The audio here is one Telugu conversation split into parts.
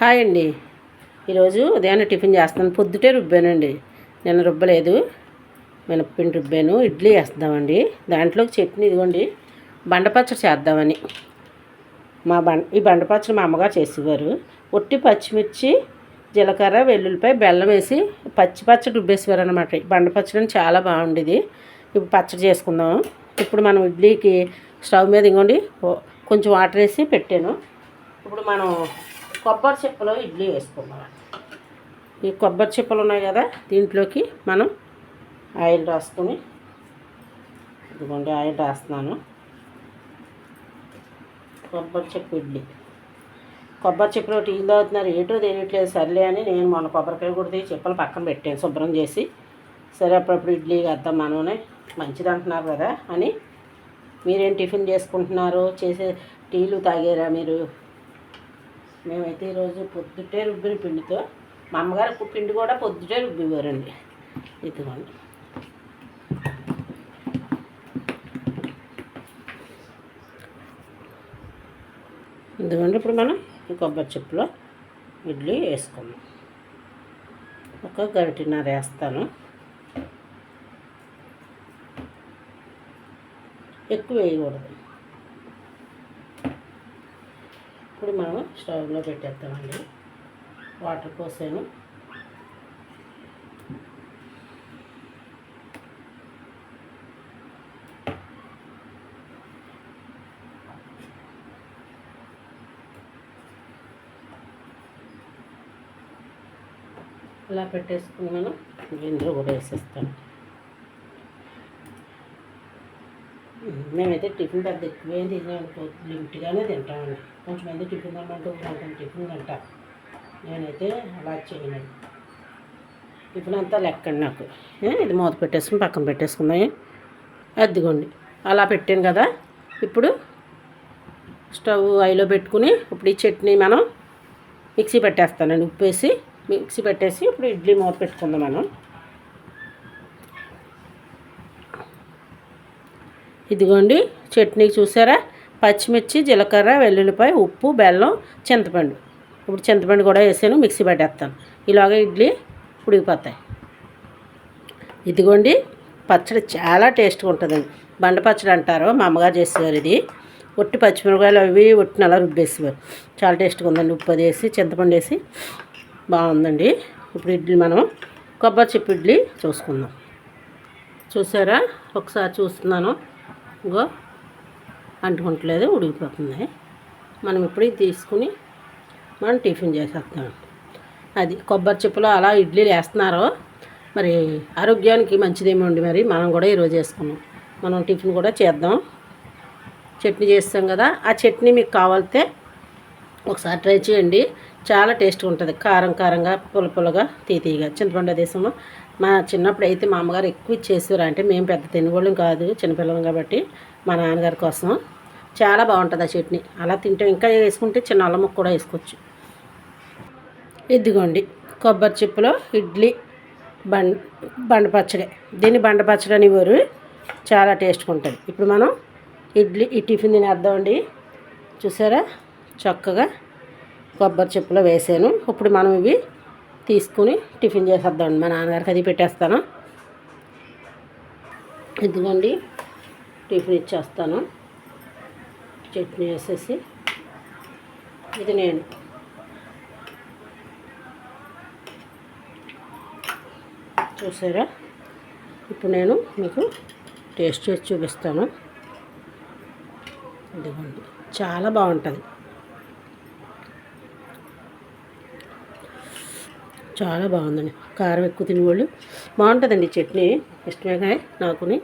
హాయ్ అండి. ఈరోజు ఉదయాన్నే టిఫిన్ చేస్తాను. పొద్దుటే రుబ్బానండి. నిన్న రుబ్బలేదు. మినప్పిండి రుబ్బాను. ఇడ్లీ వేస్తామండి దాంట్లోకి చట్నీ ఇదిగోండి. బండపచ్చడి చేద్దామని. మా బండ ఈ బండపచ్చడి మా అమ్మగారు చేసేవారు. ఒట్టి పచ్చిమిర్చి జీలకర్ర వెల్లుల్లిపాయ బెల్లం వేసి పచ్చి పచ్చడి రుబ్బేసేవారు అనమాట బండపచ్చడి అని చాలా బాగుండేది. ఇప్పుడు పచ్చడి చేసుకుందాం. ఇప్పుడు మనం ఇడ్లీకి స్టవ్ మీద ఇంకోండి కొంచెం వాటర్ వేసి పెట్టాను. ఇప్పుడు మనం కొబ్బరి చిప్పలో ఇడ్లీ వేసుకుందాం ఈ కొబ్బరి చిప్పలు ఉన్నాయి కదా దీంట్లోకి మనం ఆయిల్ రాసుకొని ఇదిగోండి ఆయిల్ రాస్తున్నాను. కొబ్బరి చెప్పు ఇడ్లీ. కొబ్బరి చెప్పులో టీలు తాగుతున్నారు ఏటో తెలియట్లేదు సర్లే అని నేను మొన్న కొబ్బరికాయ కొడితే చెప్పులు పక్కన పెట్టాను శుభ్రం చేసి. సరే అప్పుడప్పుడు ఇడ్లీ వేద్దాం మనమే మంచిది అంటున్నారు కదా అని. మీరేం టిఫిన్ చేసుకుంటున్నారు? చేసే టీలు తాగారా మీరు? మేమైతే ఈరోజు పొద్దుటే రుబ్బిన పిండితో మా అమ్మగారు పిండి కూడా పొద్దుటే రుబ్బివారండి ఇదిగోండి. ఇదిగోండి ఇప్పుడు మనం ఈ కొబ్బరి చెప్పులో ఇడ్లీ వేసుకుందాం. ఒక గరిటిన్నర వేస్తాను. ఎక్కువ వేయకూడదు. ఇప్పుడు మనం స్టవ్లో పెట్టేద్దామండి వాటర్ పోసాను. ఇలా పెట్టేసుకుని మనం ఇందులో కూడా వేసేస్తాను మేమైతే టిఫిన్ పెద్ద ఎక్కువ ఏం లిమిట్గానే తింటామండి. కొంచెం మంది టిఫిన్ తినమంటూ కొంచెం టిఫిన్ తింటా. నేనైతే అలా చేయనండి. టిఫిన్ అంతా లెక్కండి నాకు. ఏ, ఇది మూత పెట్టేసుకుని పక్కన పెట్టేసుకుందాం అద్దిగోండి అలా పెట్టాను కదా. ఇప్పుడు స్టవ్ ఐలో పెట్టుకుని ఇప్పుడు ఈ చట్నీ మనం మిక్సీ పెట్టేస్తానండి. ఉప్పు వేసి మిక్సీ పెట్టేసి ఇప్పుడు ఇడ్లీ మూత పెట్టుకుందాం మనం. ఇదిగోండి చట్నీ చూసారా? పచ్చిమిర్చి జీలకర్ర వెల్లుల్లిపాయ ఉప్పు బెల్లం చింతపండు. ఇప్పుడు చింతపండు కూడా వేసాను మిక్సీ పెట్టేస్తాను. ఇలాగ ఇడ్లీ ఉడికిపోతాయి. ఇదిగోండి పచ్చడి చాలా టేస్ట్గా ఉంటుందండి. బండ పచ్చడి అంటారు మా అమ్మగారు చేసేవారు ఇది. ఒట్టి పచ్చిమిరపకాయలు అవి ఒట్టిన అలా రుబ్బేసేవారు. చాలా టేస్ట్గా ఉందండి. ఉప్పు అది వేసి చింతపండు వేసి బాగుందండి. ఇప్పుడు ఇడ్లీ మనం కొబ్బరి చెప్పు ఇడ్లీ చూసుకుందాం. చూసారా? ఒకసారి చూస్తున్నాను. ఇంకో అంటుకుంటలేదు ఉడికిపోతుంది మనం ఇప్పుడు ఇది తీసుకుని మనం టిఫిన్ చేసేస్తాం. అది కొబ్బరి చెప్పులో అలా ఇడ్లీలు వేస్తున్నారు మరి ఆరోగ్యానికి మంచిదేమో అండి మరి? మనం కూడా ఈరోజు వేసుకున్నాం. మనం టిఫిన్ కూడా చేద్దాం. చట్నీ చేస్తాం కదా ఆ చట్నీ మీకు కావాలితే ఒకసారి ట్రై చేయండి. చాలా టేస్ట్గా ఉంటుంది. కారం కారంగా పుల్ల పుల్లగా తీతీగా చింతపండు దేశంలో మా చిన్నప్పుడు అయితే మా అమ్మగారు ఎక్కువ ఇచ్చేసారు అంటే మేము పెద్ద తినగోళ్ళం కాదు చిన్నపిల్లలం కాబట్టి మా నాన్నగారి కోసం. చాలా బాగుంటుంది ఆ చట్నీ. అలా తింటే. ఇంకా వేసుకుంటే చిన్న అల్లం ముక్క కూడా వేసుకోవచ్చు. ఇదిగోండి కొబ్బరి చిప్పులో ఇడ్లీ బండ్ బండ పచ్చడి. దీన్ని బండ పచ్చడి అనేవారు. చాలా టేస్ట్గా ఉంటుంది. ఇప్పుడు మనం ఇడ్లీ ఈ టిఫిన్ తినేద్దామండి. చూసారా? చక్కగా కొబ్బరి చెప్పులో వేసాను. ఇప్పుడు మనం ఇవి తీసుకుని టిఫిన్ చేసేద్దామండి మా నాన్నగారికి అది పెట్టేస్తాను. ఇదిగోండి టిఫిన్ ఇచ్చేస్తాను. చట్నీ వేసేసి ఇది నేను. చూసారా? ఇప్పుడు నేను మీకు టేస్ట్ చేసి చూపిస్తాను. ఇదిగోండి చాలా బాగుంటుంది. చాలా బాగుందండి. కారం ఎక్కువ తినేవాళ్ళు. బాగుంటుందండి చట్నీ. ఇష్టమేగా నాకుని.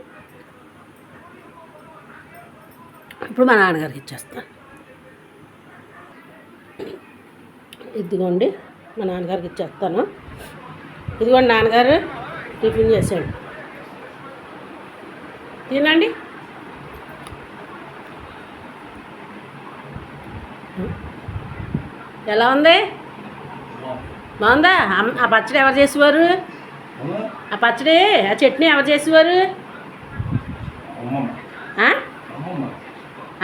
ఇప్పుడు మా నాన్నగారికి ఇచ్చేస్తాను. ఇదిగోండి మా నాన్నగారికి ఇచ్చేస్తాను. ఇదిగోండి నాన్నగారు టిఫిన్ చేశాడు తినండి. ఎలా ఉంది? బాగుందా? అమ్- ఆ పచ్చడి ఎవరు చేసేవారు? ఆ పచ్చడి ఆ చట్నీ ఎవరు చేసేవారు?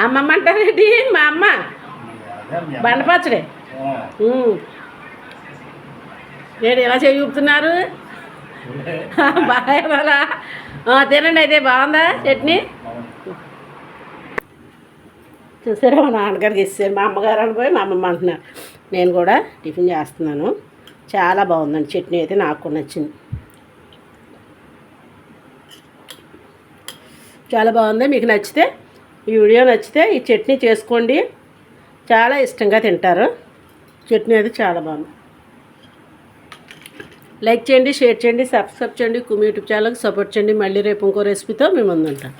అమ్మమ్మ అంటారేంటి? మా అమ్మ. బండ పచ్చడి. నేను ఎలా చేయి చూపుతున్నారు బాగా తినండి అయితే బాగుందా చట్నీ? చూసారా మా నాన్నగారికి ఇస్తారు మా అమ్మగారు అనిపోయి మా అమ్మమ్మ అంటున్నారు. నేను కూడా టిఫిన్ చేస్తున్నాను. చాలా బాగుందండి. చట్నీ అయితే నాకు నచ్చింది. చాలా బాగుంది. మీకు నచ్చితే ఈ వీడియో నచ్చితే ఈ చట్నీ చేసుకోండి. చాలా ఇష్టంగా తింటారు. చట్నీ అయితే చాలా బాగుంది. లైక్ చేయండి షేర్ చేయండి సబ్స్క్రైబ్ చేయండి. కుమి యూట్యూబ్ ఛానల్కి సపోర్ట్ చేయండి. మళ్ళీ రేపు ఇంకో రెసిపీతో మేము ముందుంటాం